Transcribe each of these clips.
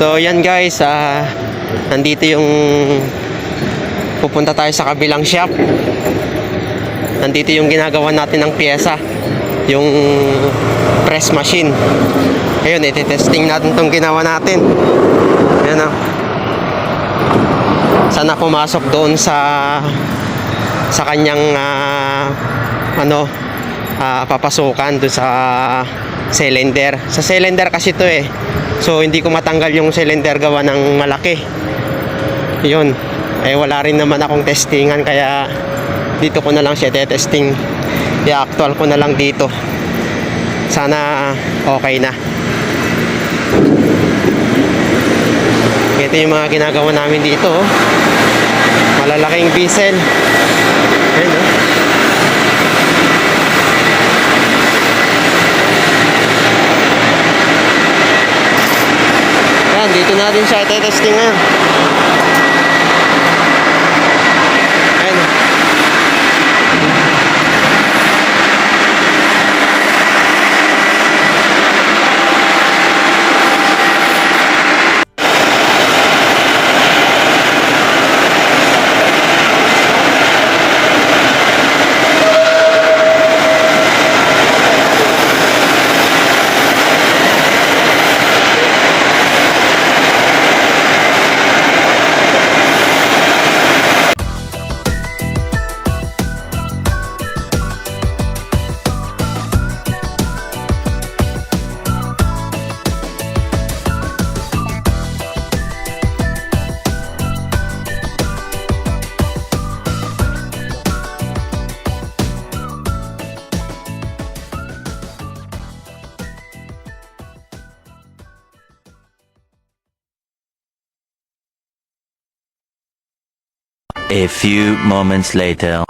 So yan guys, ah nandito yung pupunta tayo sa kabilang shop. Nandito yung ginagawa natin ng pyesa, yung press machine. Ayun, iti-testing natin tong ginawa natin. Ayan ah. Sana pumasok doon sa sa kanyang ah, ano ah, papasukan doon sa cylinder. Sa cylinder kasi to eh. So hindi ko matanggal yung cylinder gawa ng malaki. Yun. Eh wala rin naman akong testingan kaya dito ko na lang siya testing. I-actual ko na lang dito. Sana okay na. Ito yung mga ginagawa namin dito. oh. Malalaking diesel. Ayan, oh. Yan, dito natin siya ite-testing ngayon. A few moments later.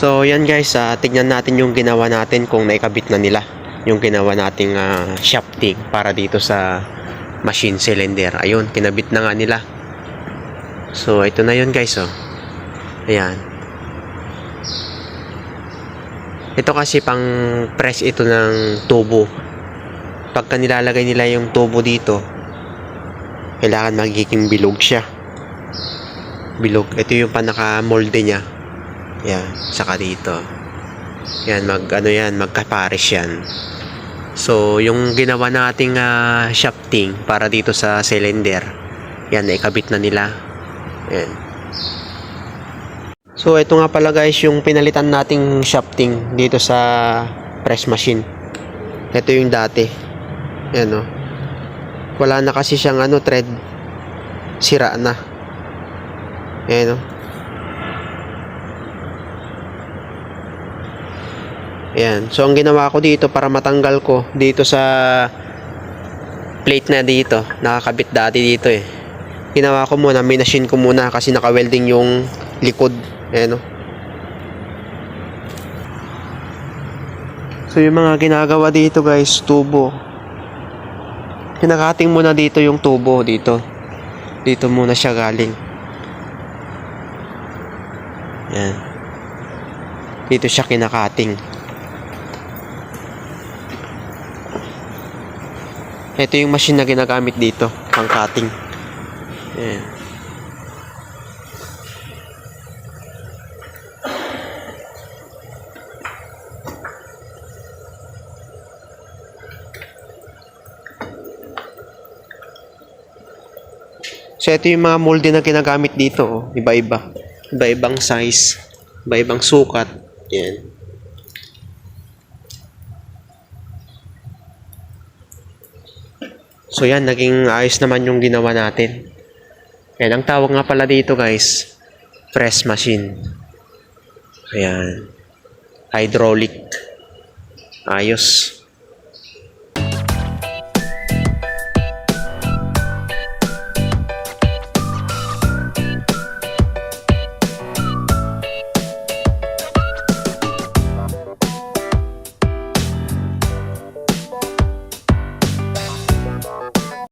So yan guys, ah, tignan natin yung ginawa natin kung naikabit na nila yung ginawa nating ah, shafting para dito sa machine cylinder. Ayun, kinabit na nga nila. So ito na yun guys oh. Ayan. Ito kasi pang press ito ng tubo. Pagka nilalagay nila yung tubo dito, kailangan magiging bilog siya. Bilog. Ito yung panaka-molde niya. Yan, saka dito. Yan, mag ano yan, magkapares yan. So, yung ginawa nating ah, shafting para dito sa cylinder, yan, naikabit na nila. Yan. So, ito nga pala guys, yung pinalitan nating shafting dito sa press machine. Ito yung dati. Yan, oh. Wala na kasi siyang ano, thread. Sira na. Ayan o. Ayan. So, ang ginawa ko dito para matanggal ko dito sa plate na dito. Nakakabit dati dito eh. Ginawa ko muna, minachine ko muna kasi naka-welding yung likod. Ayan o. So, yung mga ginagawa dito guys, tubo. Kinakating muna dito yung tubo dito. Dito muna siya galing. Yan. Dito siya kinakating. Ito yung machine na ginagamit dito, pang cutting. Yan. So, ito yung mga molde na ginagamit dito. Oh. Iba-iba. Iba-ibang size. Iba-ibang sukat. Yan. So, yan. Naging ayos naman yung ginawa natin. Yan. Ang tawag nga pala dito, guys. Press machine. Ayan. Hydraulic. Ayos.